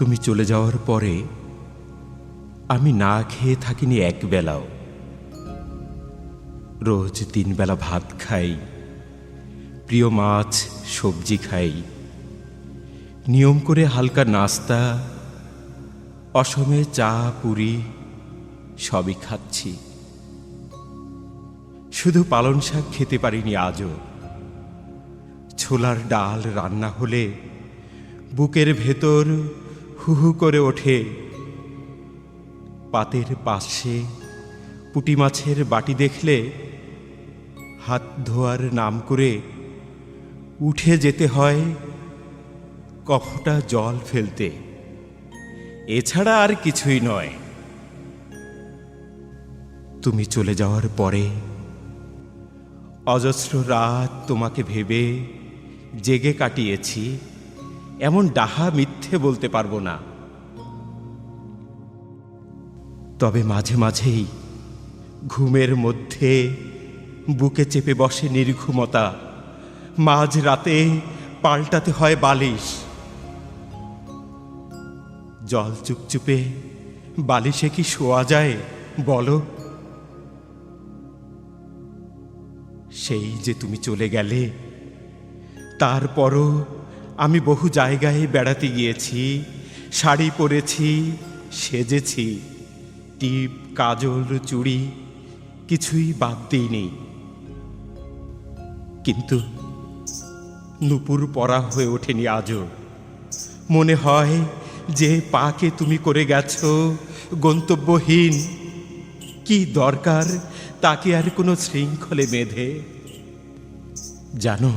তুমি চলে যাওয়ার পরে আমি না খেয়ে থাকিনি এক বেলাও। রোজ তিন বেলা ভাত খাই, প্রিয় মাছ সবজি খাই। নিয়ম করে হালকা নাস্তা, অসমে চা, পুরি সবই খাচ্ছি। শুধু পালন শাক খেতে পারিনি আজও। ছোলার ডাল রান্না হলে বুকের ভেতর হু হু করে ওঠে। পাতের পাশে পুটি মাছের বাটি দেখলে হাত ধোয়ার নাম করে উঠে যেতে হয় কফটা জল ফেলতে। এছাড়া আর কিছুই নয়। তুমি চলে যাওয়ার পরে অজস্র রাত তোমাকে ভেবে জেগে কাটিয়েছি। এমন ডাহা মিথ্যে বলতে পারব না। তবে মাঝে মাঝেই ঘুমের মধ্যে বুকে চেপে বসে নির্ঘুমতা। মাঝ রাতে পাল্টাতে হয় বালিশ। জল চুপচুপে বালিশে কি শোয়া যায়, বলো? সেই যে তুমি চলে গেলে, তারপরও আমি বহু জায়গায় বেড়াতে গিয়েছি, শাড়ি পরেছি, সেজেছি, টিপ, কাজল, চুড়ি, কিছুই বাদ দিইনি কিন্তু নুপুর পরা হয়ে ওঠেনি আজও। মনে হয় যে পাকে তুমি করে গেছ, গন্তব্যহীন। কি দরকার তাকে আর কোনো শৃঙ্খলে বেঁধে? জানো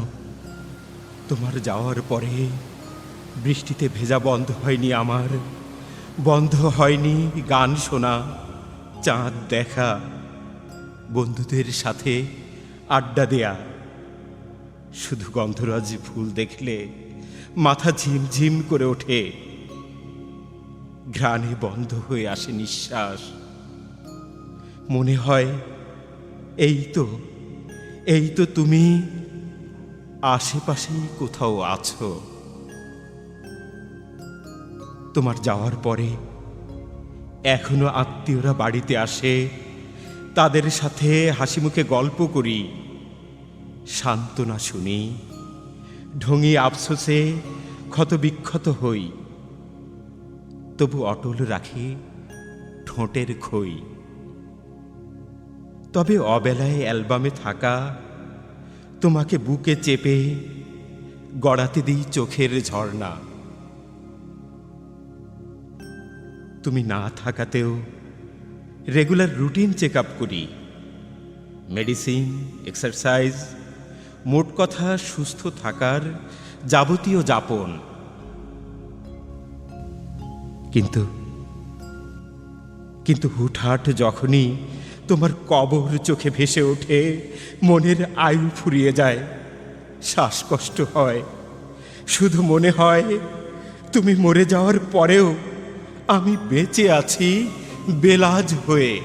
তোমার যাওয়ার পরে বৃষ্টিতে ভেজা বন্ধ হয়নি আমার। বন্ধ হয়নি গান শোনা, চাঁদ দেখা, বন্ধুদের সাথে আড্ডা দেয়া। শুধু গন্ধরাজ ফুল দেখলে মাথা ঝিমঝিম করে ওঠে। ঘ্রাণে বন্ধ হয়ে আসে নিঃশ্বাস। মনে হয়, এই তো এই তো তুমি আশেপাশেই কোথাও আছো? তোমার যাওয়ার পরে এখনও আত্মীয়রা বাড়িতে আসে, তাদের সাথে হাসি মুখে গল্প করি, সান্ত্বনা শুনি, ঢঙি আফসোসে ক্ষতবিক্ষত হই, তবু অটল রাখি ঠোঁটের খই। তবে অবেলায় অ্যালবামে থাকা তোমাকে বুকে চেপে গড়াতে দিই চোখের ঝর্ণা। তুমি না থাকাতেও রেগুলার রুটিন চেক আপ করি। মেডিসিন এক্সারসাইজ মোট কথা সুস্থ থাকার যাবতীয় যাপন। কিন্তু কিন্তু হুটহাট যখনই তোমার কবর চোখে ভেসে ওঠে, মনের আয়ু ফুরিয়ে যায়, শ্বাসকষ্ট হয়। শুধু মনে হয়, তুমি মরে যাওয়ার পরেও আমি বেঁচে আছি, বেলাজ হয়ে।